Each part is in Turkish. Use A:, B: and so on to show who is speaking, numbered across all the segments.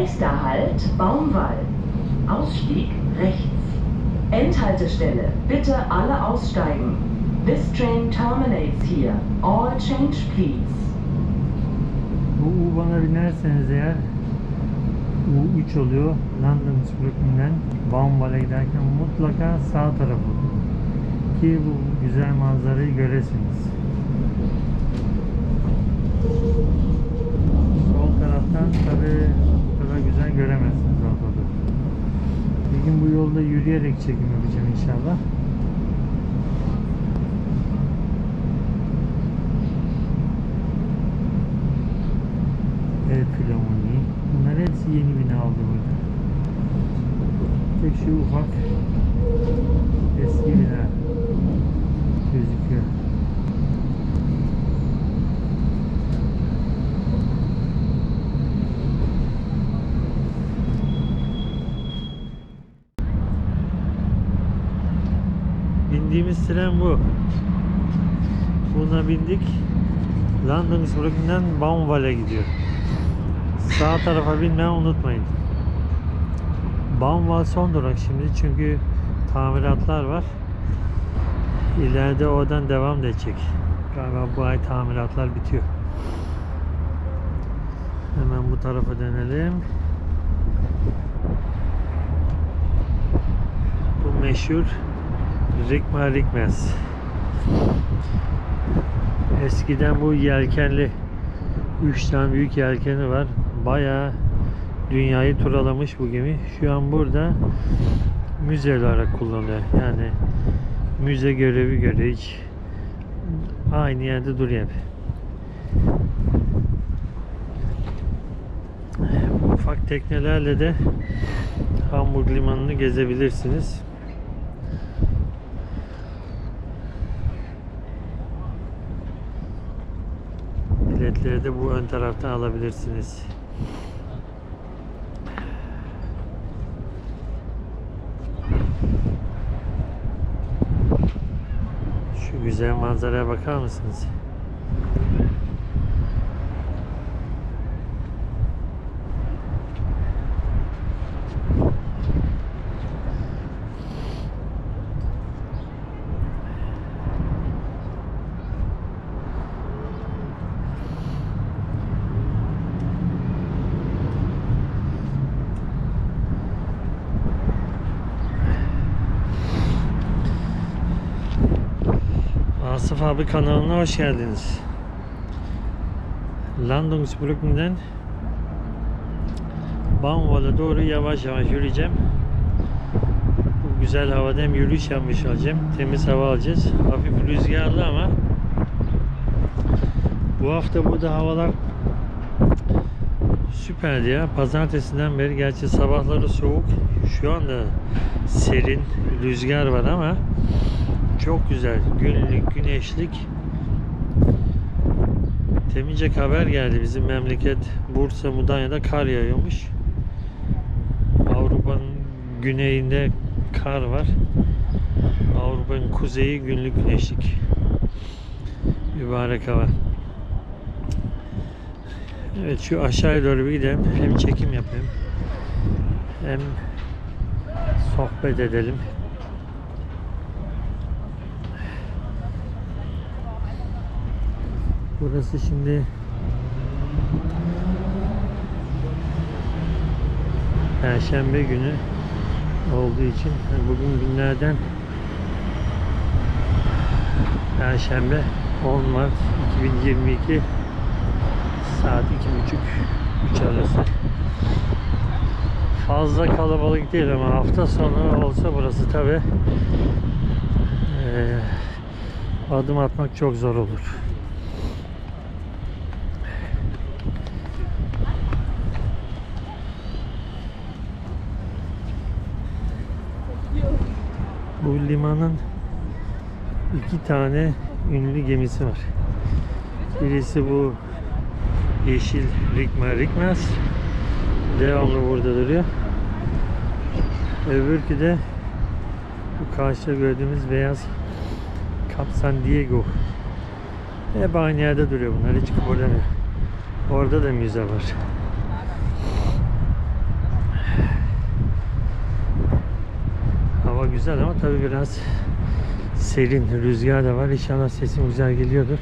A: Nächster Halt Baumwall. Ausstieg rechts. Endhaltestelle. Bitte alle aussteigen. This train terminates here. All change please.
B: Bu U-Bahn'a binerseniz eğer U3 oluyor. London Brooklyn'den Baumwall'a giderken mutlaka sağ tarafı. Ki bu güzel manzarayı göresiniz. Sol taraftan tabi bu kadar güzel göremezsiniz ortada. Bir gün bu yolda yürüyerek çekim yapacağım inşallah. El Filamoni. Bunlar hepsi yeni bina oldu burada. Tek şu ufak eski bina gözüküyor. Bindiğimiz tren bu. Buna bindik. London Brooklyn'den Baumwall'e gidiyor. Sağ tarafa binmeyi unutmayın. Baumwall son durak şimdi çünkü tamiratlar var. İleride oradan devam edecek. Galiba bu ay tamiratlar bitiyor. Hemen bu tarafa dönelim. Bu meşhur Rikma Rikmez. Eskiden bu yelkenli 3 tane büyük yelkeni var. Bayağı dünyayı turalamış bu gemi. Şu an burada müze olarak kullanılıyor. Yani müze görevi göre hiç aynı yerde duruyor ufak teknelerle de Hamburg limanını gezebilirsiniz. Biletleri de bu ön taraftan alabilirsiniz. Şu güzel manzaraya bakar mısınız? Abi kanalına hoş geldiniz. Landungsbrücken'den Baumwall'a doğru yavaş yavaş yürüyeceğim. Bu güzel havada hem yürüyüş yapmış olacağım. Temiz hava alacağız. Hafif rüzgarlı ama bu hafta burada havalar süperdi ya. Pazartesinden beri gerçi sabahları soğuk. Şu anda serin rüzgar var ama çok güzel. Günlük, güneşlik. Temizcek haber geldi. Bizim memleket Bursa, Mudanya'da kar yağıyormuş. Avrupa'nın güneyinde kar var. Avrupa'nın kuzeyi günlük güneşlik. Mübarek hava. Evet şu aşağıya doğru bir gidelim. Hem çekim yapayım. Hem sohbet edelim. Burası şimdi Perşembe günü olduğu için bugün günlerden Perşembe 10 Mart 2022 saat 2.30 3 arası fazla kalabalık değil ama hafta sonu olsa burası tabi adım atmak çok zor olur. Bu limanın iki tane ünlü gemisi var. Birisi bu yeşil Rikma Rikmez. Devamlı burada duruyor. Öbürkü de bu karşıda gördüğümüz beyaz Cap San Diego. Hep aynı yerde duruyor bunlar. Hiç kıpırdamıyor. Orada da müze var. Hava güzel ama tabi biraz serin. Rüzgar da var. İnşallah sesim güzel geliyordur.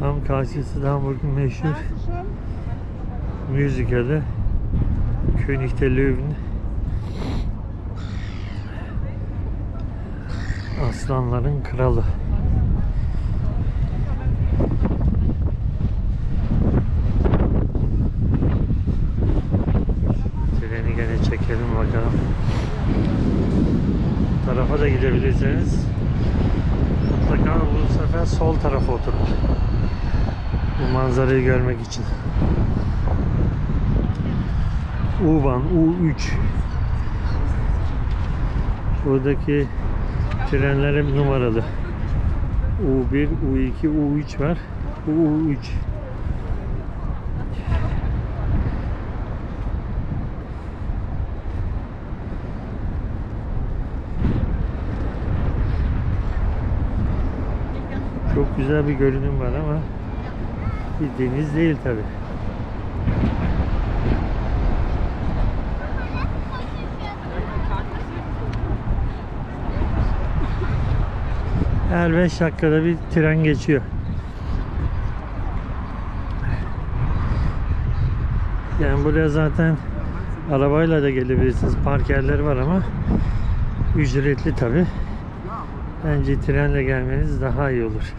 B: Tam karşısı Hamburg'un meşhur müzikali König der Löwen Aslanların Kralı. Treni gene çekelim bakalım. Bu tarafa da gidebilirseniz mutlaka bu sefer sol tarafa oturun bu manzarayı görmek için. U1, U3 Buradaki trenler hep numaralı. U1, U2, U3 var. Bu U3. Çok güzel bir görünüm var ama bir deniz değil tabi. Her 5 dakikada bir tren geçiyor. Yani buraya zaten arabayla da gelebilirsiniz. Park yerleri var ama ücretli tabi. Bence trenle gelmeniz daha iyi olur.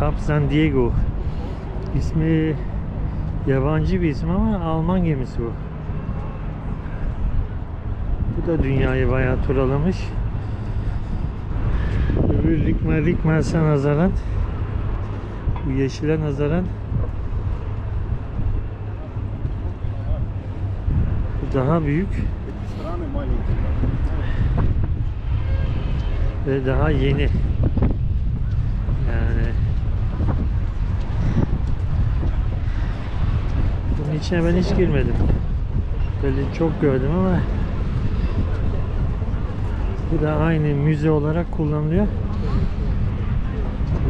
B: Camp San Diego. İsmi yabancı bir isim ama Alman gemisi bu. Bu da dünyayı bayağı turalamış. Öbür Likmer Likmer'se nazaran bu yeşile nazaran bu daha büyük ve daha yeni. İçine ben hiç girmedim. Böyle çok gördüm ama bu da aynı müze olarak kullanılıyor.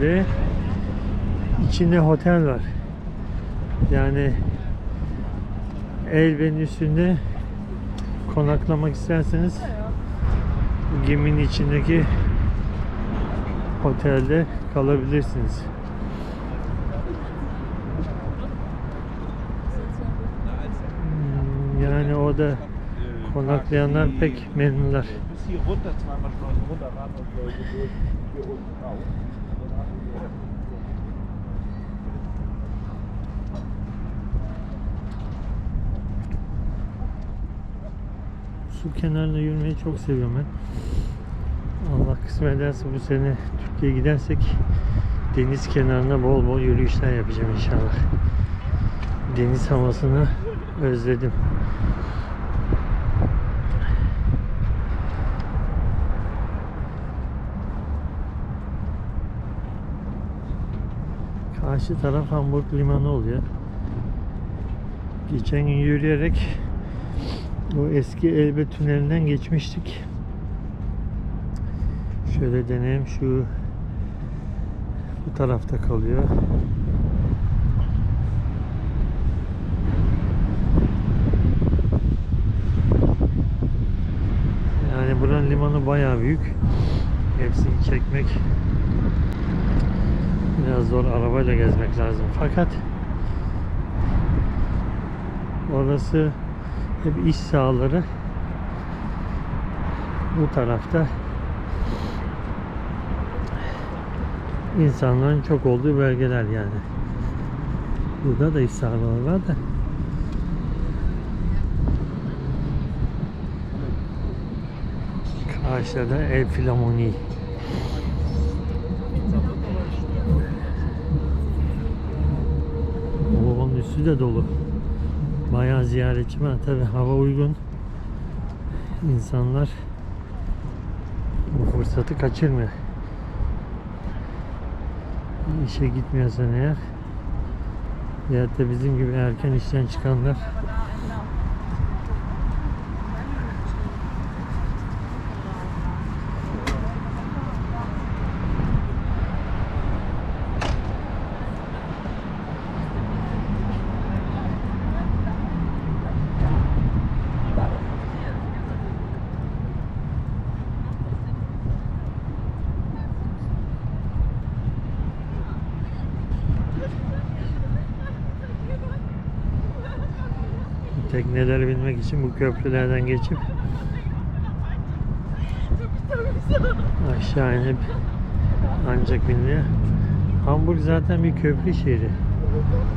B: Ve içinde otel var. Yani Elbe'nin üstünde konaklamak isterseniz geminin içindeki otelde kalabilirsiniz. Hmm, Yani orada konaklayanlar pek memnunlar. Su kenarında yürümeyi çok seviyorum ben. Allah kısmet ederse bu sene Türkiye'ye gidersek deniz kenarında bol bol yürüyüşler yapacağım inşallah. Deniz havasını özledim. Karşı taraf Hamburg limanı oluyor. Geçen gün yürüyerek o eski Elbe tünelinden geçmiştik. Şöyle deneyim şu bu tarafta kalıyor. Yani buranın limanı bayağı büyük. Hepsini çekmek biraz zor arabayla gezmek lazım. Fakat orası hep iş sahaları bu tarafta insanların çok olduğu bölgeler yani. Burada da iş sahaları var da Karşıda da El Filamoni. O, onun üstü de dolu. Bayağı ziyaretçi var. Tabi hava uygun. İnsanlar bu fırsatı kaçırmıyor. İşe gitmiyorsan eğer ya da bizim gibi erken işten çıkanlar tekneleri binmek için bu köprülerden geçip aşağı inip ancak biniliyor. Hamburg zaten bir köprü şehri.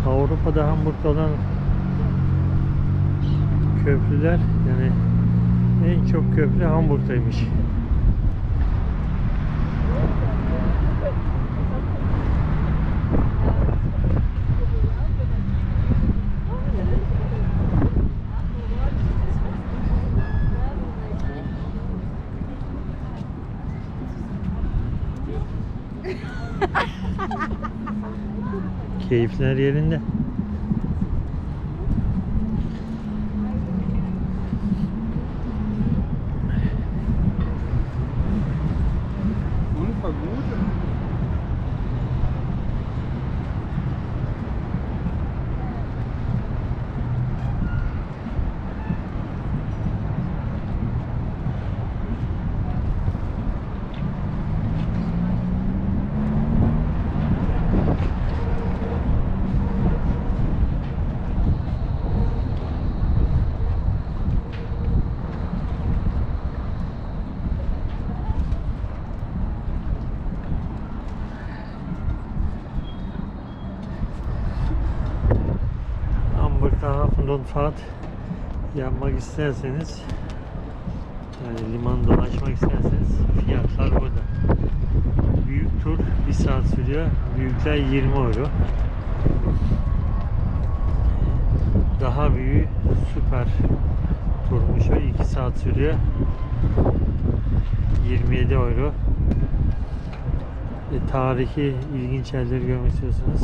B: Avrupa'da Hamburg'da olan köprüler yani en çok köprü Hamburg'daymış. Keyifler yerinde. Hamburg'da Hafenrundfahrt yapmak isterseniz yani liman dolaşmak isterseniz fiyatlar burada. Büyük tur 1 saat sürüyor. Büyükler 20 euro. Daha büyüğü süper turmuş o 2 saat sürüyor. 27 euro. E, tarihi ilginç yerleri görmek istiyorsanız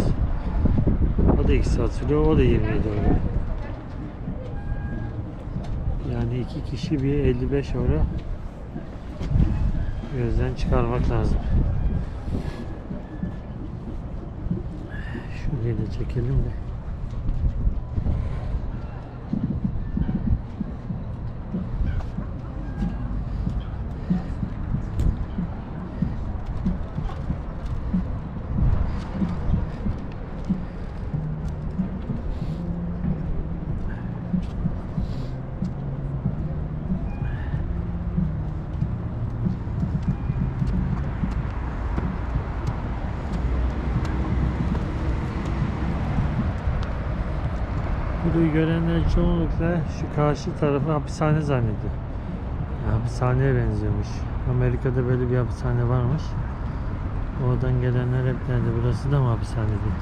B: o da 2 saat sürüyor. O da 27 euro. Yani iki kişi bir 55 euro gözden çıkarmak lazım. Şurayı da çekelim de. Burayı görenler çoğunlukla şu karşı tarafı hapishane zannediyor. Ya, hapishaneye benziyormuş. Amerika'da böyle bir hapishane varmış. Oradan gelenler hep derdi burası da mı hapishane diye.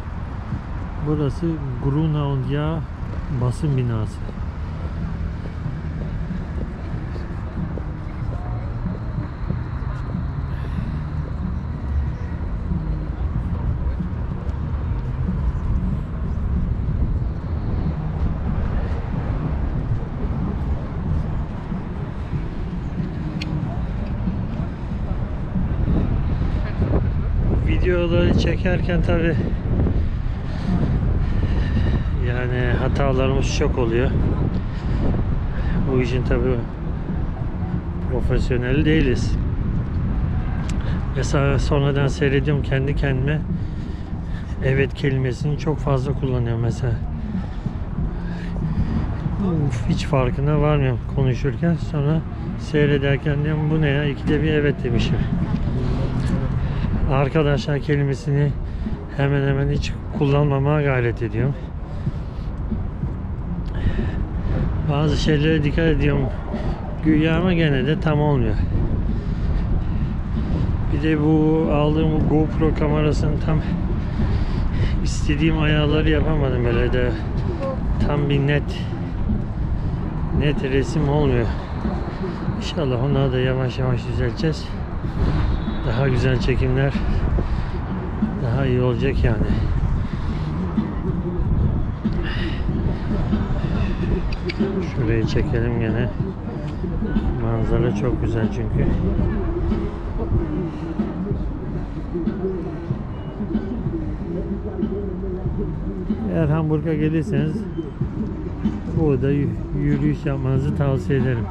B: Burası Grunau ya basın binası. Videoları çekerken tabi yani hatalarımız çok oluyor. Bu işin tabi profesyoneli değiliz. Mesela sonradan seyrediyorum kendi kendime evet kelimesini çok fazla kullanıyorum mesela. Hiç farkına varmıyorum konuşurken sonra seyrederken diyorum bu ne ya ikide bir evet demişim arkadaşlar kelimesini hemen hemen hiç kullanmamaya gayret ediyorum. Bazı şeylere dikkat ediyorum. Güya ama gene de tam olmuyor. Bir de bu aldığım bu GoPro kamerasının tam istediğim ayarları yapamadım böyle de tam bir net net resim olmuyor. İnşallah onları da yavaş yavaş düzelteceğiz. Daha güzel çekimler daha iyi olacak yani. Şurayı çekelim gene. Manzara çok güzel çünkü. Eğer Hamburg'a gelirseniz burada yürüyüş yapmanızı tavsiye ederim.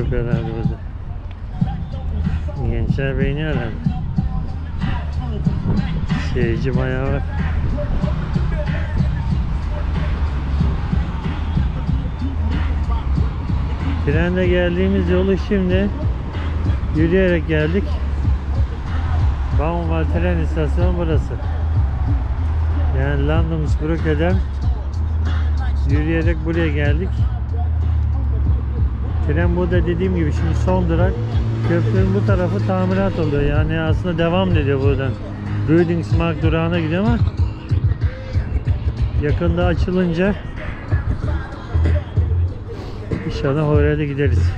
B: Bu müzik yapıyor herhalde burada. Gençler beğeniyor herhalde. Seyirci bayağı var. Trende geldiğimiz yolu şimdi yürüyerek geldik. Baumwall tren istasyonu burası. Yani Landungsbrücke'den yürüyerek buraya geldik. Tren burada dediğim gibi şimdi son durak. Köprünün bu tarafı tamirat oluyor. Yani aslında devam ediyor buradan. Rüdingsmark durağına gidiyor ama yakında açılınca inşallah oraya da gideriz.